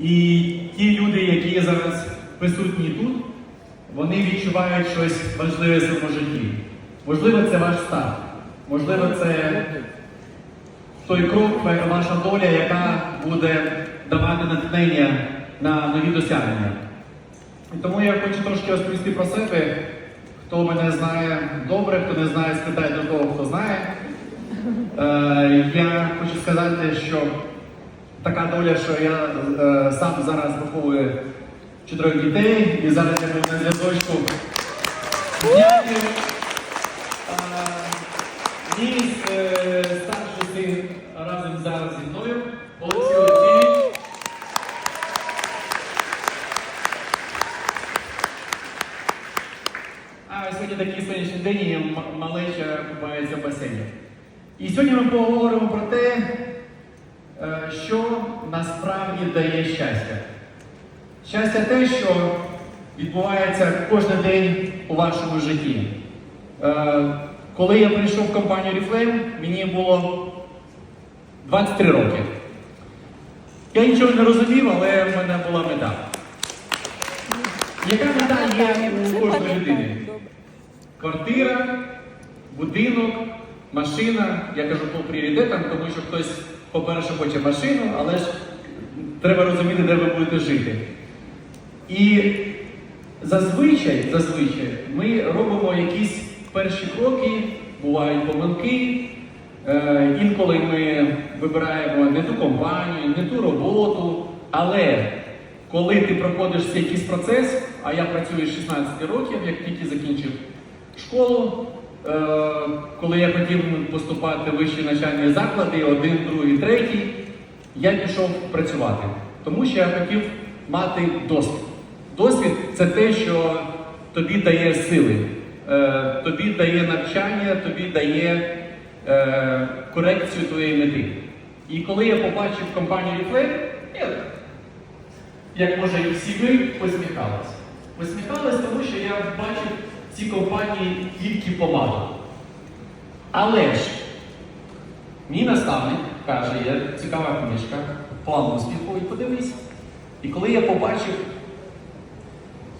І ті люди, які зараз присутні тут, вони відчувають щось важливе в своєму житті. Можливо, це ваш старт. Можливо, це той крок, ваша доля, яка буде давати натхнення на нові досягнення. І тому я хочу трошки розповісти про себе. Хто мене знає добре, хто не знає, спитає до того, хто знає. Е, я хочу сказати, що така доля, що я е, сам зараз виховую чотирьох дітей, і зараз я буду на зв'язочку. Дякую. Е, Мій е, старший син разом зараз зі мною, Олексій Олексійович. А сьогодні такий сонячний день і малеча купається в басейні. І сьогодні ми поговоримо Щастя те, що відбувається кожен день у вашому житті. Е, Коли я прийшов в компанію Reflame, мені було 23 роки. Я нічого не розумів, але в мене була мета. Яка мета є у кожної людини? Квартира, будинок, машина. Я кажу по пріоритетам, тому що хтось, по-перше, хоче машину, але ж треба розуміти, де ви будете жити. І зазвичай, зазвичай ми робимо якісь перші кроки, бувають помилки. Е, інколи ми вибираємо не ту компанію, не ту роботу. Але коли ти проходиш якийсь процес, а я працюю з 16 років, як тільки закінчив школу, е, коли я хотів поступати в вищі навчальні заклади, один, другий, третій, я пішов працювати, тому що я хотів мати досвід. Досвід це те, що тобі дає сили, е, тобі дає навчання, тобі дає е, корекцію твоєї мети. І коли я побачив компанію Reflame, я, як може і всі ви, посміхалися. Посміхалися, тому що я бачив в цій компанії тільки помаду. Але ж Мій наставник каже, є цікава книжка, план успіху, і подивись. І коли я побачив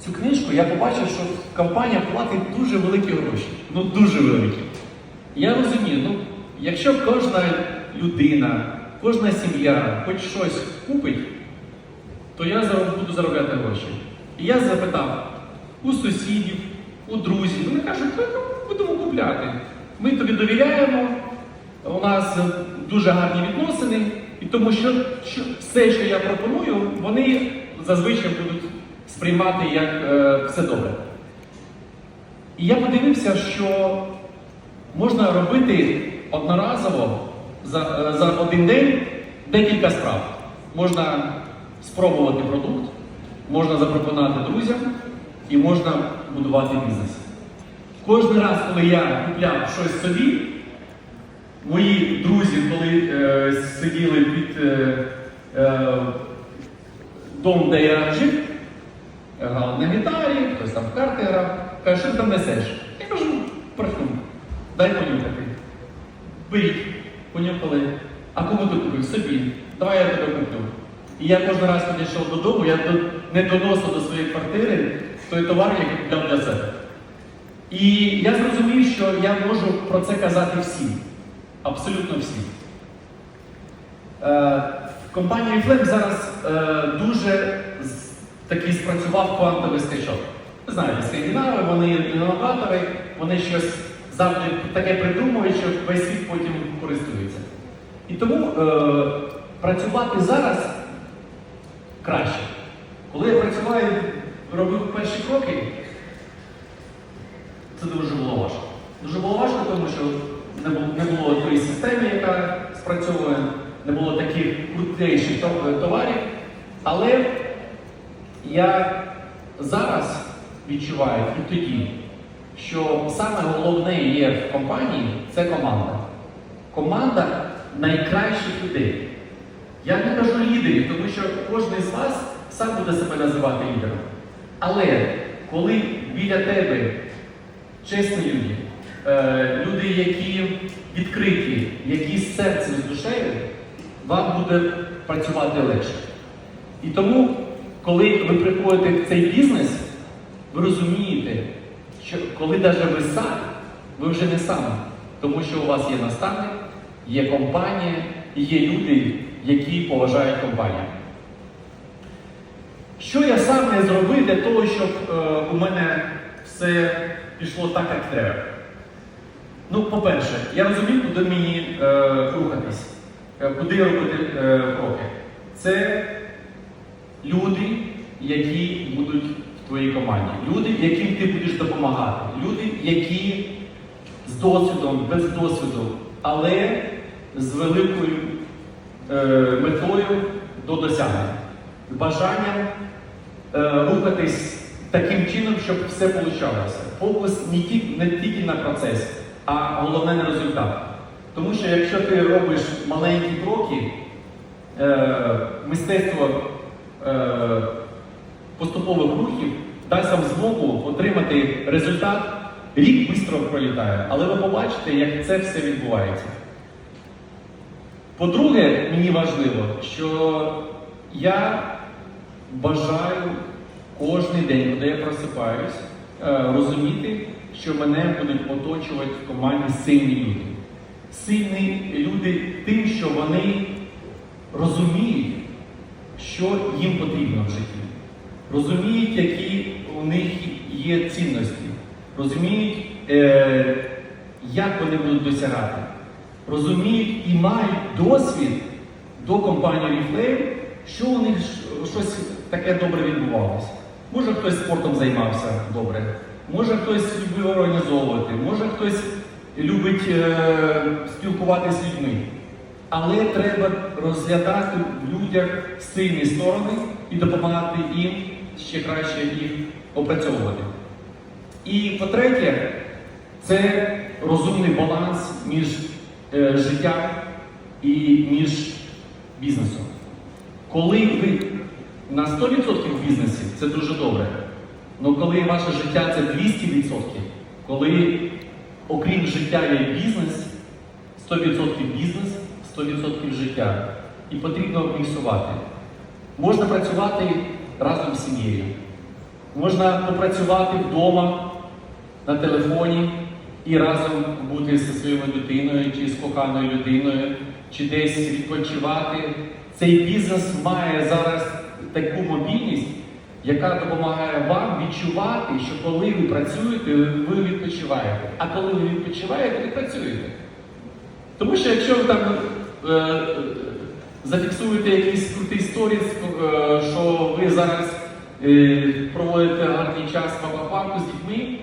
цю книжку, я побачив, що компанія платить дуже великі гроші. Ну дуже великі. Я розумію, ну, якщо кожна людина, кожна сім'я хоч щось купить, то я буду заробляти гроші. І я запитав у сусідів, у друзів, вони кажуть, «Та, ну, будемо купляти. Ми тобі довіряємо, у нас дуже гарні відносини, і тому що, що все, що я пропоную, вони зазвичай будуть сприймати як е, все добре. І я подивився, що можна робити одноразово за, е, за один день декілька справ. Можна спробувати продукт, можна запропонувати друзям і можна будувати бізнес. Кожен раз, коли я купляв щось собі, мої друзі, коли е, сиділи під е, е, домом, де я жив, грав на гітарі, хтось там в карти грав, каже, що ти там несеш? Я кажу, парфюм, дай понюхати. Беріть, понюхали. А кому ти купив? Собі. Давай я тебе куплю. І я кожен раз, коли йшов додому, я не доносив до своєї квартири той товар, який купляв для себе. І я зрозумів, що я можу про це казати всім. Абсолютно всім. Е, в компанії зараз е, дуже такий спрацював квантовий скачок. Ви знаєте, скандинави, вони інноватори, вони щось завжди таке придумують, що весь світ потім користується. І тому е, працювати зараз краще. Коли я працював і робив перші кроки, це дуже було важко. Дуже було важко, тому що не було тої системи, яка спрацьовує, не було таких крутейших товарів. Але я зараз відчуваю і тоді, що саме головне є в компанії це команда. Команда найкращих людей. Я не кажу лідерів, тому що кожен з вас сам буде себе називати лідером. Але коли біля тебе чесні люди, е, люди, які відкриті, які з серцем, з душею, вам буде працювати легше. І тому, коли ви приходите в цей бізнес, ви розумієте, що коли навіть ви сам, ви вже не сам, тому що у вас є наставник, є компанія і є люди, які поважають компанію. Що я сам не зробив для того, щоб е, у мене все пішло так, як треба? Ну, по-перше, я розумію, куди мені е, рухатись, е, куди робити е, кроки. Це люди, які будуть в твоїй команді, люди, яким ти будеш допомагати, люди, які з досвідом, без досвіду, але з великою е, метою до досягнення, бажанням е, рухатись таким чином, щоб все вийшло. Фокус не тільки, не тільки на процес, а головне на результат. Тому що якщо ти робиш маленькі кроки, е, мистецтво е, поступових рухів дасть вам змогу отримати результат. Рік швидко пролітає, але ви побачите, як це все відбувається. По-друге, мені важливо, що я бажаю кожен день, коли я просипаюсь, е, розуміти, що мене будуть оточувати в команді сильні люди. Сильні люди тим, що вони розуміють, що їм потрібно в житті, розуміють, які у них є цінності, розуміють, е, як вони будуть досягати, розуміють і мають досвід до компанії Oriflame, що у них щось таке добре відбувалося. Може хтось спортом займався добре, може хтось любив організовувати, може хтось любить е, спілкуватися з людьми. Але треба розглядати в людях сильні сторони і допомагати їм ще краще їх опрацьовувати. І по-третє, це розумний баланс між е, життям і між бізнесом. Коли ви на 100% в бізнесі, це дуже добре. Але коли ваше життя це 200%, коли окрім життя є бізнес, 100% бізнес, 100% життя. І потрібно міксувати. Можна працювати разом з сім'єю. Можна попрацювати вдома на телефоні і разом бути зі своєю дитиною чи з коханою людиною, чи десь відпочивати. Цей бізнес має зараз таку мобільність, яка допомагає вам відчувати, що коли ви працюєте, ви відпочиваєте. А коли ви відпочиваєте, ви працюєте. Тому що якщо ви там зафіксуєте якийсь крутий сторіс, е, що ви зараз е, проводите гарний час в аквапарку з дітьми,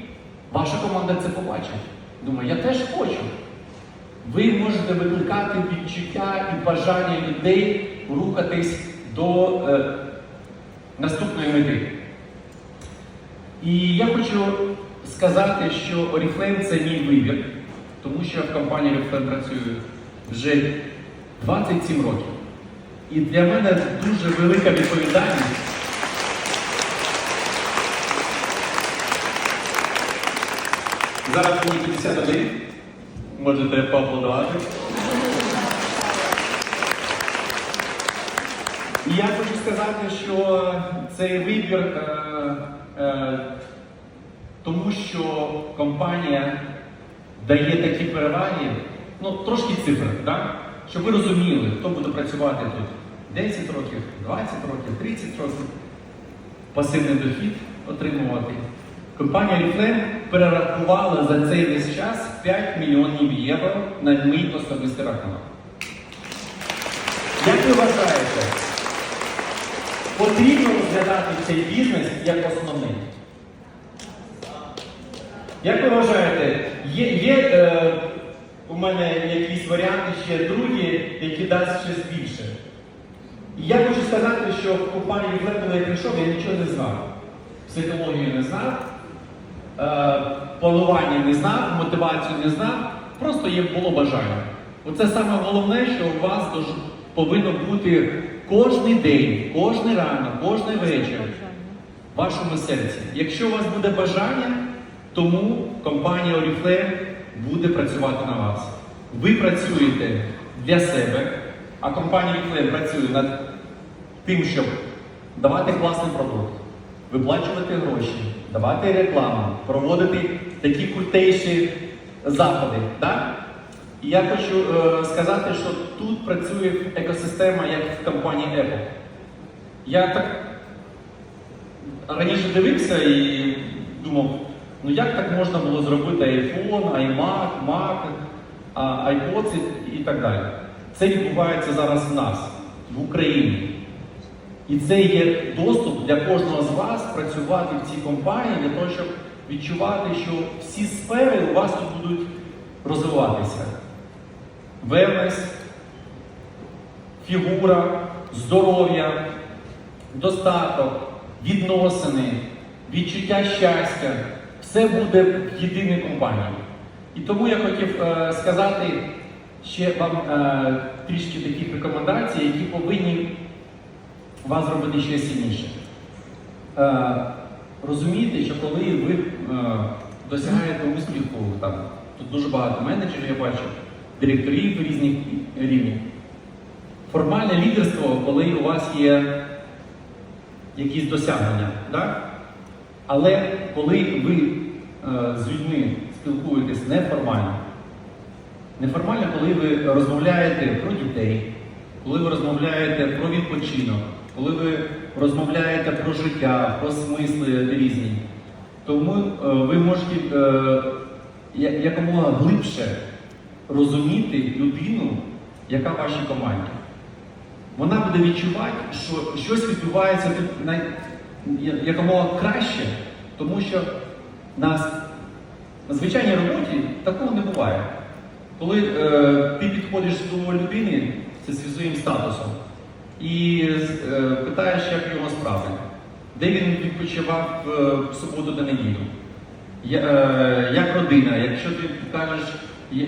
ваша команда це побачить. Думає, я теж хочу. Ви можете викликати відчуття і бажання людей рухатись до е, наступної мети. І я хочу сказати, що Oriflame це мій вибір, тому що я в компанії Oriflame працюю вже 27 років. І для мене дуже велика відповідальність. Зараз мені 51. Можете поаплодувати. І я хочу сказати, що цей вибір, е, е, тому що компанія дає такі переваги, ну трошки цифр, да? Щоб ви розуміли, хто буде працювати тут 10 років, 20 років, 30 років, пасивний дохід отримувати. Компанія Oriflame перерахувала за цей весь час 5 мільйонів євро на мій особистий рахунок. Як ви вважаєте, потрібно розглядати цей бізнес як основний? Як ви вважаєте, є, є е, у мене якісь варіанти ще другі, які дасть щось більше? І я хочу сказати, що в компанії Flat, коли я прийшов, я нічого не знав. Психологію не знав, е, планування не знав, мотивацію не знав, просто є було бажання. Оце саме головне, що у вас повинно бути кожен день, кожен ранок, кожен вечір в вашому серці. Якщо у вас буде бажання, тому компанія Oriflame буде працювати на вас. Ви працюєте для себе, а компанія Oriflame працює над тим, щоб давати класний продукт, виплачувати гроші, давати рекламу, проводити такі крутейші заходи. Да? І я хочу е, сказати, що тут працює екосистема, як в компанії Apple. Я так раніше дивився і думав, ну як так можна було зробити iPhone, iMac, Mac, iPods і, так далі. Це відбувається зараз в нас, в Україні. І це є доступ для кожного з вас працювати в цій компанії для того, щоб відчувати, що всі сфери у вас тут будуть розвиватися. Wellness, фігура, здоров'я, достаток, відносини, відчуття щастя все буде в єдиній компанії. І тому я хотів е, сказати ще вам е, трішки таких рекомендацій, які повинні вас зробити ще сильніше. Е, розумійте, що коли ви е, досягаєте успіху, там, тут дуже багато менеджерів я бачу, директорів різних рівнів. Формальне лідерство, коли у вас є якісь досягнення. Да? Але коли ви з людьми спілкуєтесь неформально, неформально, коли ви розмовляєте про дітей, коли ви розмовляєте про відпочинок, коли ви розмовляєте про життя, про смисли різні, тому е, ви можете е, якомога глибше розуміти людину, яка в вашій команді. Вона буде відчувати, що щось відбувається тут якомога краще, тому що на, на звичайній роботі такого не буває. Коли е, ти підходиш до людини зі своїм статусом і е, питаєш, як його справи, де він відпочивав е, в суботу та неділю, Я- е, як родина, якщо ти кажеш,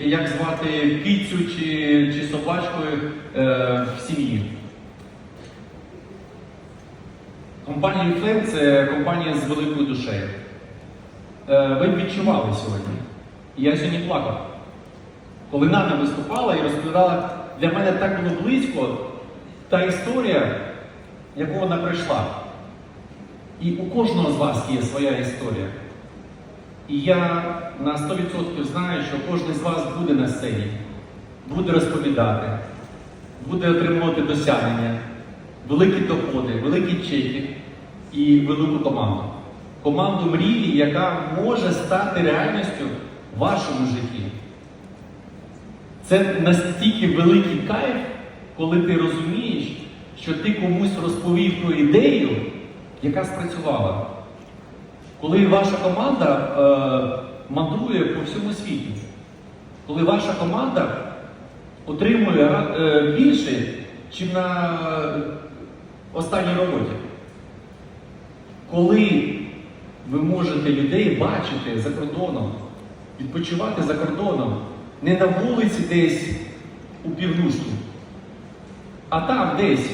як звати кицю чи, чи собачку е, в сім'ї. Компанія Inflame – це компанія з великою душею. Е, Ви відчували сьогодні. І я сьогодні плакав. Коли Нана виступала і розповідала, для мене так було близько та історія, яку вона пройшла. І у кожного з вас є своя історія. І я на 100% знаю, що кожен з вас буде на сцені, буде розповідати, буде отримувати досягнення, великі доходи, великі чеки і велику команду. Команду мрії, яка може стати реальністю в вашому житті. Це настільки великий кайф, коли ти розумієш, що ти комусь розповів про ідею, яка спрацювала. Коли ваша команда е, мандрує по всьому світі, коли ваша команда отримує е, більше, ніж на е, останній роботі. Коли ви можете людей бачити за кордоном, відпочивати за кордоном, не на вулиці десь у півнушку, а там десь,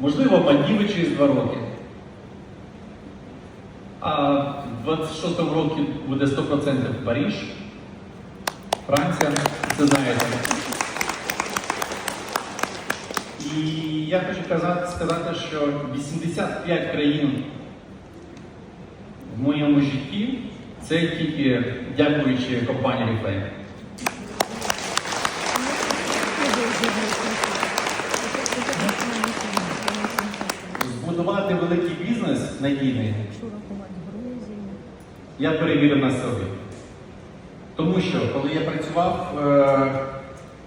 можливо, Мальдіви через два роки. А в 26-му році буде 100% Париж, Франція, це знаєте. І я хочу казати, сказати, що 85 країн в моєму житті це тільки дякуючи компанії Reflame. Збудувати великий бізнес надійний я перевірив на собі. Тому що, коли я працював е,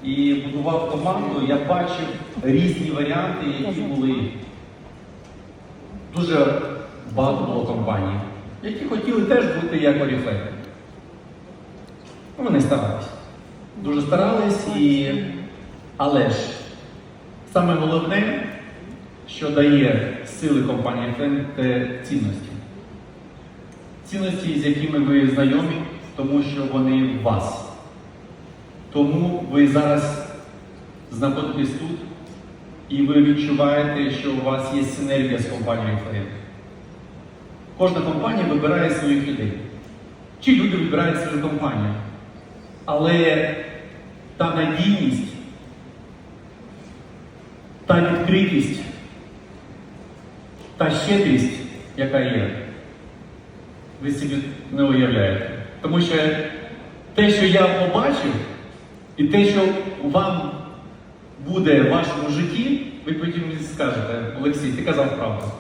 і будував команду, я бачив різні варіанти, які були. Дуже багато було компаній, які хотіли теж бути як Oriflame. Ну, Вони старались. Дуже старались і. Але ж саме головне, що дає сили компанії Oriflame, це цінності цінності, з якими ви знайомі, тому що вони в вас. Тому ви зараз знаходитесь тут і ви відчуваєте, що у вас є синергія з компанією Flame. Кожна компанія вибирає своїх людей. Чи люди вибирають свою компанію. Але та надійність, та відкритість, та щедрість, яка є, ви собі не уявляєте. Тому що те, що я побачив, і те, що вам буде в вашому житті, ви потім скажете, Олексій, ти казав правду.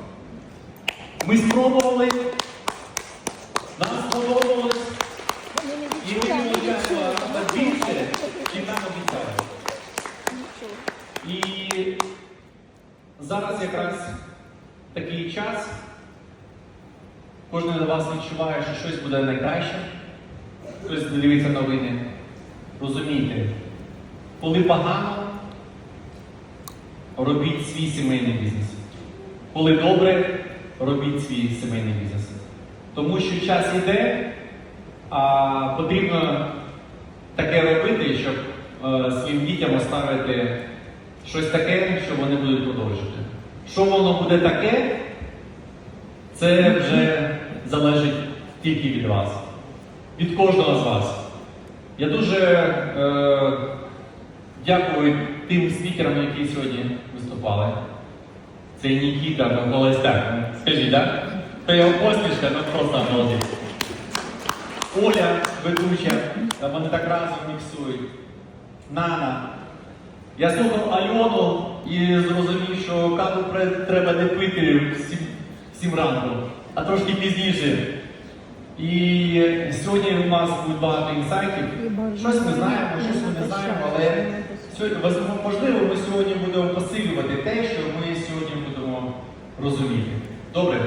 Ми спробували, нам сподобалось, і ми чекаємо більше, чим нам обіцяли. І зараз якраз такий час. Кожен з вас відчуває, що щось буде найкраще. Хтось дивиться новини. Розумійте, коли погано, робіть свій сімейний бізнес. Коли добре, робіть свій сімейний бізнес. Тому що час йде, а потрібно таке робити, щоб е, своїм дітям оставити щось таке, що вони будуть продовжувати. Що воно буде таке, це вже залежить тільки від вас, від кожного з вас. Я дуже е, дякую тим спікерам, які сьогодні виступали. Це Нікіта Голостяк. Скажіть, так? То його посмішка, ну просто молодець. Оля ведуча, та вони так разом міксують. Нана. Я слухав Альону і зрозумів, що каву треба не пити в сім, ранку, а трошки пізніше. І сьогодні у нас буде багато інсайтів. Щось ми знаємо, щось ми не знаємо, але сьогодні, можливо, ми сьогодні будемо посилювати те, що ми розуміти. Добре?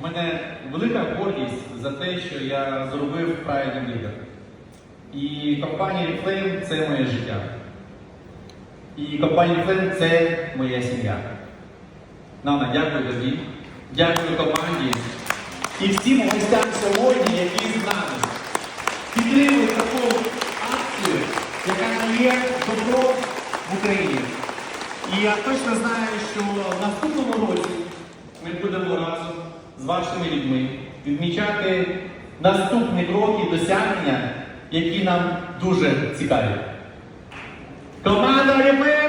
У мене велика гордість за те, що я зробив правильний вибір. І компанія Reflame – це моє життя. І компанія Reflame – це моя сім'я. Нана, дякую тобі, дякую команді і всім гостям сьогодні, які з нами. Підтримують таку акцію, яка дає добро в Україні. І я точно знаю, що в наступному році ми будемо разом з вашими людьми відмічати наступні кроки досягнення, які нам дуже цікаві. Команда РП